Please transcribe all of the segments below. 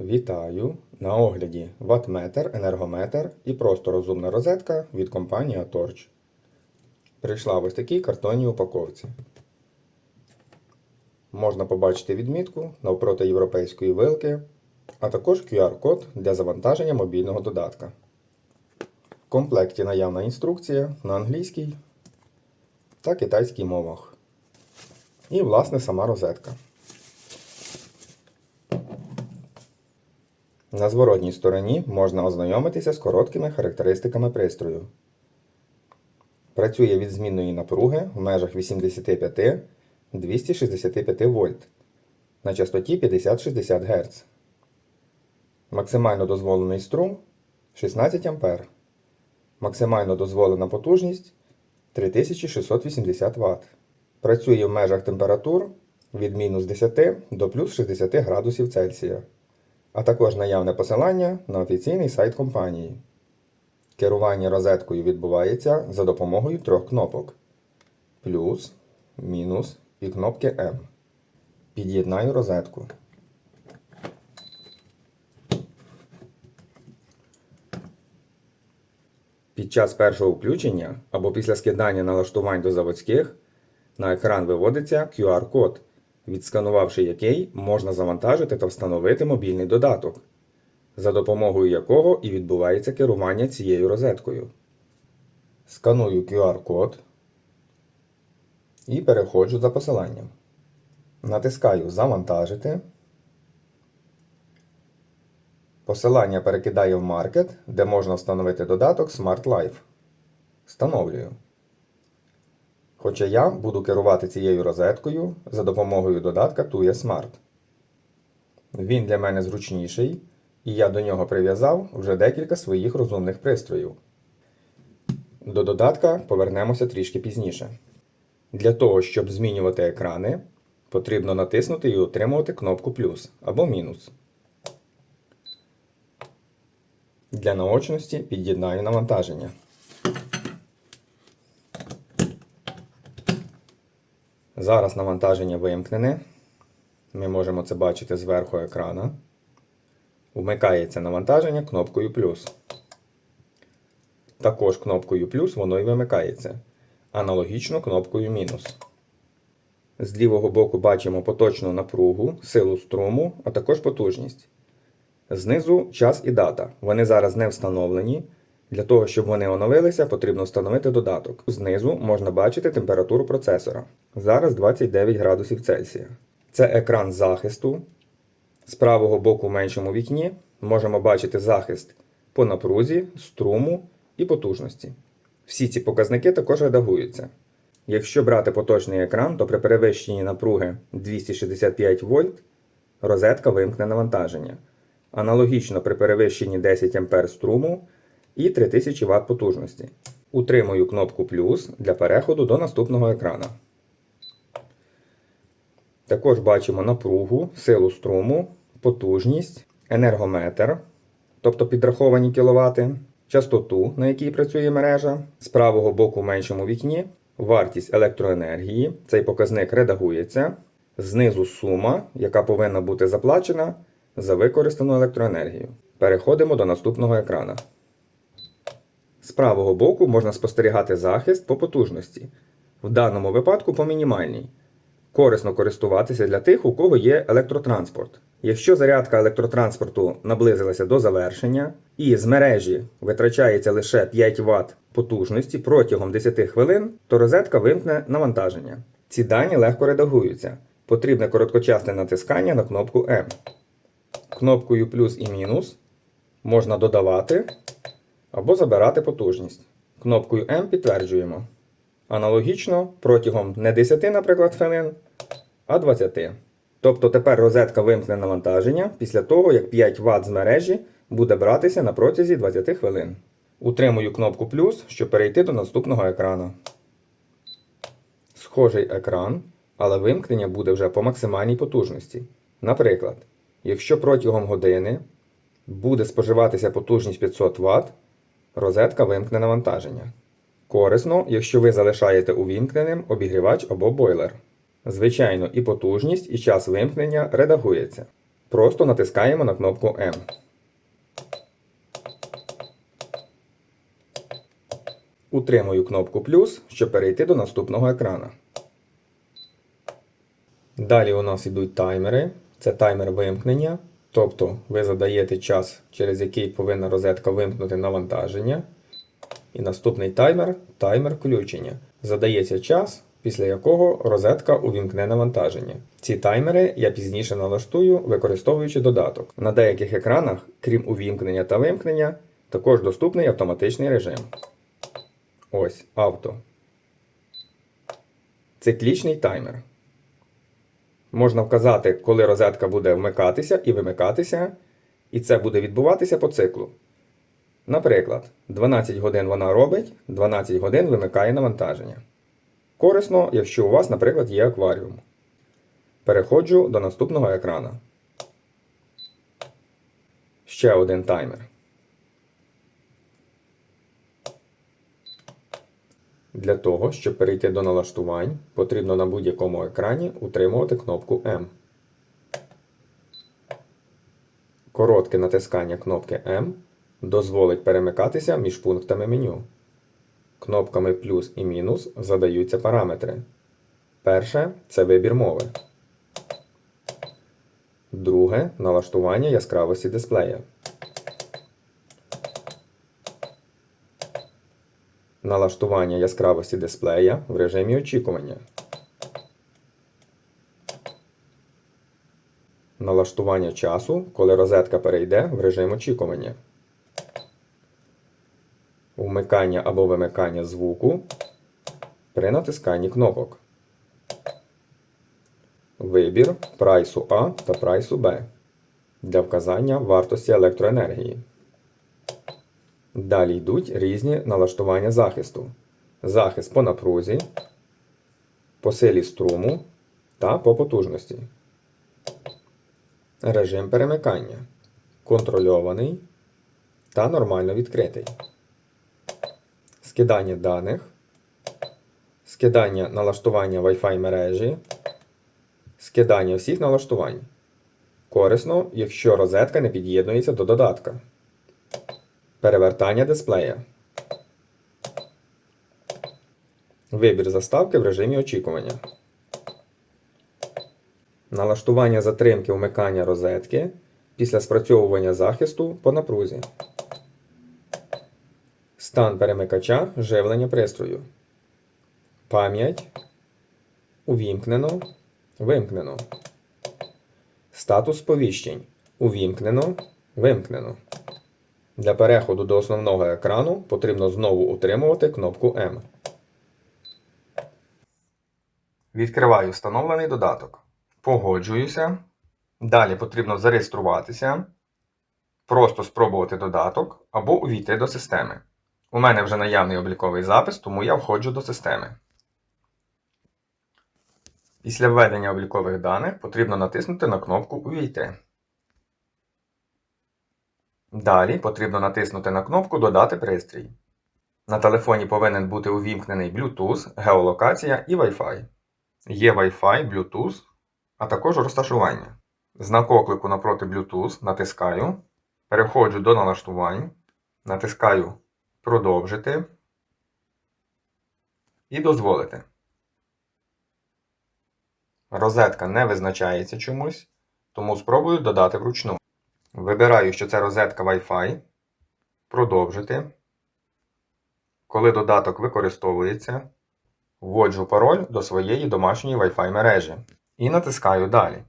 Вітаю! На огляді ватметр, енергометр і просто розумна розетка від компанії Atorch. Прийшла в ось такій картонній упаковці. Можна побачити відмітку навпроти європейської вилки, а також QR-код для завантаження мобільного додатка. В комплекті наявна інструкція на англійській та китайській мовах. І, власне, сама розетка. На зворотній стороні можна ознайомитися з короткими характеристиками пристрою. Працює від змінної напруги в межах 85-265 вольт на частоті 50-60 Гц. Максимально дозволений струм 16 А. Максимально дозволена потужність 3680 Вт. Працює в межах температур від мінус 10 до плюс 60 градусів Цельсія а також наявне посилання на офіційний сайт компанії. Керування розеткою відбувається за допомогою трьох кнопок: плюс, мінус і кнопки М. Під'єднаю розетку. Під час першого включення або після скидання налаштувань до заводських на екран виводиться QR-код відсканувавши який можна завантажити та встановити мобільний додаток, за допомогою якого і відбувається керування цією розеткою. Сканую QR-код і переходжу за посиланням. Натискаю Завантажити. Посилання перекидає в маркет, де можна встановити додаток Smart Life. Встановлюю. Хоча я буду керувати цією розеткою за допомогою додатка TUYA Smart. Він для мене зручніший, і я до нього прив'язав вже декілька своїх розумних пристроїв. До додатка повернемося трішки пізніше. Для того, щоб змінювати екрани, потрібно натиснути і утримувати кнопку плюс або мінус. Для наочності під'єднаю навантаження. Зараз навантаження вимкнене. Ми можемо це бачити зверху екрана. Вмикається навантаження кнопкою плюс. Також кнопкою плюс воно і вимикається. Аналогічно кнопкою мінус. З лівого боку бачимо поточну напругу, силу струму, а також потужність. Знизу час і дата. Вони зараз не встановлені. Для того, щоб вони оновилися, потрібно встановити додаток. Знизу можна бачити температуру процесора. Зараз 29 градусів Цельсія. Це екран захисту. З правого боку в меншому вікні можемо бачити захист по напрузі, струму і потужності. Всі ці показники також редагуються. Якщо брати поточний екран, то при перевищенні напруги 265 вольт розетка вимкне навантаження. Аналогічно при перевищенні 10 А струму і 3000 Вт потужності. Утримую кнопку плюс для переходу до наступного екрана. Також бачимо напругу, силу струму, потужність, енергометр, тобто підраховані кіловати, частоту, на якій працює мережа, з правого боку в меншому вікні, вартість електроенергії. Цей показник редагується. Знизу сума, яка повинна бути заплачена за використану електроенергію. Переходимо до наступного екрана. З правого боку можна спостерігати захист по потужності, в даному випадку по мінімальній. Корисно користуватися для тих, у кого є електротранспорт. Якщо зарядка електротранспорту наблизилася до завершення і з мережі витрачається лише 5 Вт потужності протягом 10 хвилин, то розетка вимкне навантаження. Ці дані легко редагуються. Потрібне короткочасне натискання на кнопку М. Кнопкою плюс і мінус можна додавати або забирати потужність. Кнопкою М підтверджуємо. Аналогічно протягом не 10, наприклад, хвилин, а 20. Тобто тепер розетка вимкне навантаження після того, як 5 Вт з мережі буде братися на протязі 20 хвилин. Утримую кнопку плюс, щоб перейти до наступного екрану. Схожий екран, але вимкнення буде вже по максимальній потужності. Наприклад, якщо протягом години буде споживатися потужність 500 Вт, розетка вимкне навантаження. Корисно, якщо ви залишаєте увімкненим обігрівач або бойлер. Звичайно, і потужність, і час вимкнення редагується. Просто натискаємо на кнопку М. Утримую кнопку плюс, щоб перейти до наступного екрана. Далі у нас йдуть таймери. Це таймер вимкнення. Тобто ви задаєте час, через який повинна розетка вимкнути навантаження. І наступний таймер таймер включення. Задається час, після якого розетка увімкне навантаження. Ці таймери я пізніше налаштую, використовуючи додаток. На деяких екранах, крім увімкнення та вимкнення, також доступний автоматичний режим. Ось авто. Циклічний таймер. Можна вказати, коли розетка буде вмикатися і вимикатися, і це буде відбуватися по циклу. Наприклад, 12 годин вона робить, 12 годин вимикає навантаження. Корисно, якщо у вас, наприклад, є акваріум. Переходжу до наступного екрана. Ще один таймер. Для того, щоб перейти до налаштувань, потрібно на будь-якому екрані утримувати кнопку M. Коротке натискання кнопки M дозволить перемикатися між пунктами меню. Кнопками плюс і мінус задаються параметри. Перше це вибір мови. Друге налаштування яскравості дисплея. Налаштування яскравості дисплея в режимі очікування. Налаштування часу, коли розетка перейде в режим очікування. Вмикання або вимикання звуку при натисканні кнопок. Вибір прайсу А та прайсу Б для вказання вартості електроенергії. Далі йдуть різні налаштування захисту. Захист по напрузі, по силі струму та по потужності. Режим перемикання. Контрольований та нормально відкритий. Скидання даних. Скидання налаштування Wi-Fi мережі. Скидання всіх налаштувань. Корисно, якщо розетка не під'єднується до додатка. Перевертання дисплея. Вибір заставки в режимі очікування. Налаштування затримки вмикання розетки після спрацьовування захисту по напрузі. Стан перемикача живлення пристрою. Пам'ять. Увімкнено. Вимкнено. Статус сповіщень. Увімкнено. Вимкнено. Для переходу до основного екрану потрібно знову утримувати кнопку M. Відкриваю встановлений додаток. Погоджуюся. Далі потрібно зареєструватися. Просто спробувати додаток або увійти до системи. У мене вже наявний обліковий запис, тому я входжу до системи. Після введення облікових даних потрібно натиснути на кнопку Увійти. Далі потрібно натиснути на кнопку Додати пристрій. На телефоні повинен бути увімкнений Bluetooth, геолокація і Wi-Fi. Є Wi-Fi, Bluetooth, а також розташування. Знак оклику напроти Bluetooth натискаю, переходжу до налаштувань, натискаю Продовжити і дозволити. Розетка не визначається чомусь, тому спробую додати вручну. Вибираю, що це розетка Wi-Fi. Продовжити. Коли додаток використовується, вводжу пароль до своєї домашньої Wi-Fi мережі і натискаю Далі.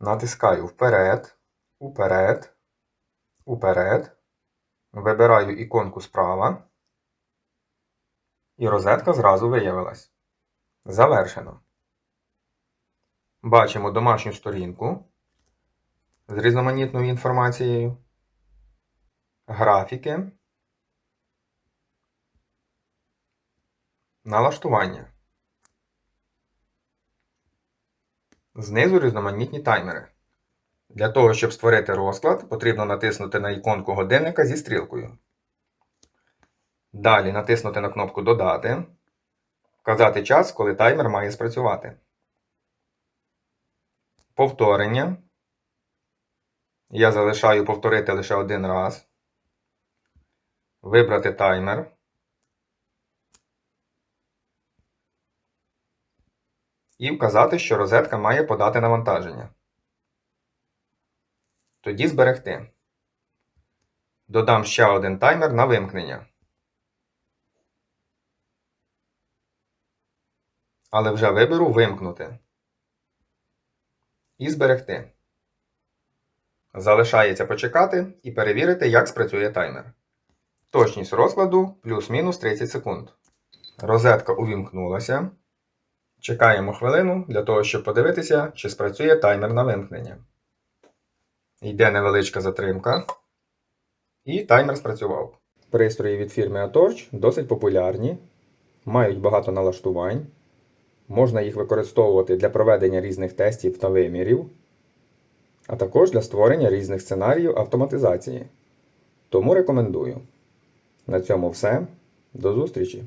Натискаю Вперед, Уперед, Уперед. Вибираю іконку справа. І розетка зразу виявилась. Завершено. Бачимо домашню сторінку з різноманітною інформацією, графіки, налаштування. Знизу різноманітні таймери. Для того, щоб створити розклад, потрібно натиснути на іконку годинника зі стрілкою. Далі натиснути на кнопку Додати, вказати час, коли таймер має спрацювати. повторення. Я залишаю повторити лише один раз. Вибрати таймер. І вказати, що розетка має подати навантаження. Тоді зберегти. Додам ще один таймер на вимкнення. Але вже виберу вимкнути. І зберегти. Залишається почекати і перевірити, як спрацює таймер. Точність розкладу плюс-мінус 30 секунд. Розетка увімкнулася. Чекаємо хвилину для того, щоб подивитися, чи спрацює таймер на вимкнення. Йде невеличка затримка. І таймер спрацював. Пристрої від фірми Atorch досить популярні, мають багато налаштувань. Можна їх використовувати для проведення різних тестів та вимірів, а також для створення різних сценаріїв автоматизації. Тому рекомендую. На цьому все. До зустрічі!